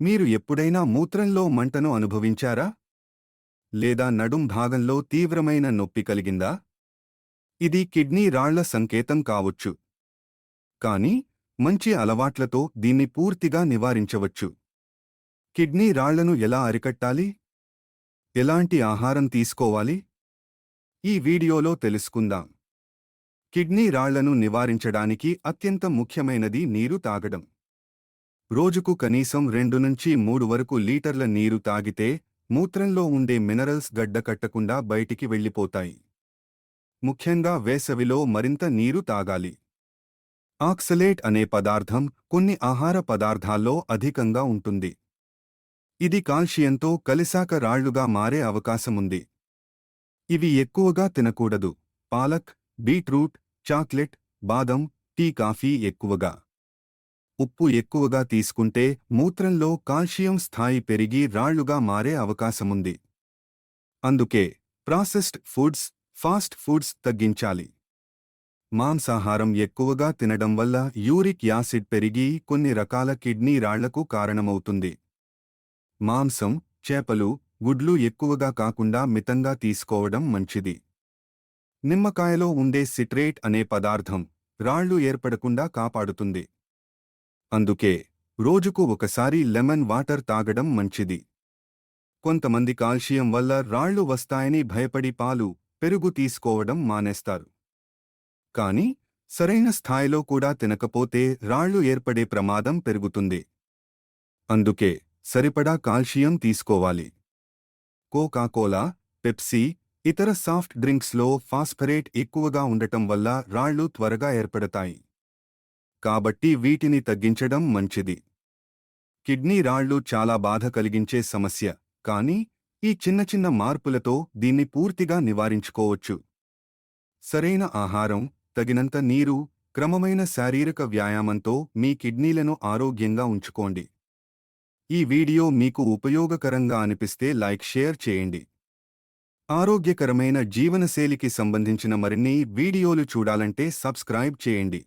మీరు ఎప్పుడైనా మూత్రంలో మంటను అనుభవించారా? లేదా నడుం భాగంలో తీవ్రమైన నొప్పి కలిగిందా? ఇది కిడ్నీ రాళ్ళ సంకేతం కావచ్చు. కానీ మంచి అలవాట్లతో దీన్ని పూర్తిగా నివారించవచ్చు. కిడ్నీ రాళ్ళను ఎలా అరికట్టాలి? ఎలాంటి ఆహారం తీసుకోవాలి? ఈ వీడియోలో తెలుసుకుందాం. కిడ్నీ రాళ్ళను నివారించడానికి అత్యంత ముఖ్యమైనది నీరు తాగడం. రోజుకు కనీసం రెండు నుంచి మూడు వరకు లీటర్ల నీరు తాగితే మూత్రంలో ఉండే మినరల్స్ గడ్డకట్టకుండా బయటికి వెళ్ళిపోతాయి. ముఖ్యంగా వేసవిలో మరింత నీరు తాగాలి. ఆక్సలేట్ అనే పదార్థం కొన్ని ఆహార పదార్థాల్లో అధికంగా ఉంటుంది. ఇది కాల్షియంతో కలిశాక రాళ్ళుగా మారే అవకాశముంది. ఇవి ఎక్కువగా తినకూడదు. పాలక్ బీట్రూట్ చాక్లెట్ బాదం టీ కాఫీ ఎక్కువగా. ఉప్పు ఎక్కువగా తీసుకుంటే మూత్రంలో కాల్షియం స్థాయి పెరిగి రాళ్ళుగా మారే అవకాశముంది. అందుకే ప్రాసెస్డ్ ఫుడ్స్ ఫాస్ట్ ఫుడ్స్ తగ్గించాలి. మాంసాహారం ఎక్కువగా తినడం వల్ల యూరిక్ యాసిడ్ పెరిగి కొన్ని రకాల కిడ్నీ రాళ్ళకు కారణమవుతుంది. మాంసం చేపలు గుడ్లు ఎక్కువగా కాకుండా మితంగా తీసుకోవడం మంచిది. నిమ్మకాయలో ఉండే సిట్రేట్ అనే పదార్థం రాళ్ళు ఏర్పడకుండా కాపాడుతుంది. అందుకే రోజుకు ఒకసారి లెమన్ వాటర్ తాగడం మంచిది. కొంతమంది కాల్షియం వల్ల రాళ్ళు వస్తాయని భయపడి పాలు పెరుగు తీసుకోవడం మానేస్తారు. కాని సరైన స్థాయిలో కూడా తినకపోతే రాళ్ళు ఏర్పడే ప్రమాదం పెరుగుతుంది. అందుకే సరిపడా కాల్షియం తీసుకోవాలి. కోకాకోలా పెప్సీ ఇతర సాఫ్ట్ డ్రింక్స్లో ఫాస్ఫరేట్ ఎక్కువగా ఉండటం వల్ల రాళ్ళు త్వరగా ఏర్పడతాయి. కాబట్టి వీటిని తగ్గించడం మంచిది. కిడ్నీ రాళ్ళు చాలా బాధ కలిగించే సమస్య కానీ ఈ చిన్న చిన్న మార్పులతో దీన్ని పూర్తిగా నివారించుకోవచ్చు. సరైన ఆహారం తగినంత నీరు క్రమమైన శారీరక వ్యాయామంతో మీ కిడ్నీలను ఆరోగ్యంగా ఉంచుకోండి. ఈ వీడియో మీకు ఉపయోగకరంగా అనిపిస్తే లైక్ షేర్ చేయండి. ఆరోగ్యకరమైన జీవనశైలికి సంబంధించిన మరిన్ని వీడియోలు చూడాలంటే సబ్స్క్రైబ్ చేయండి.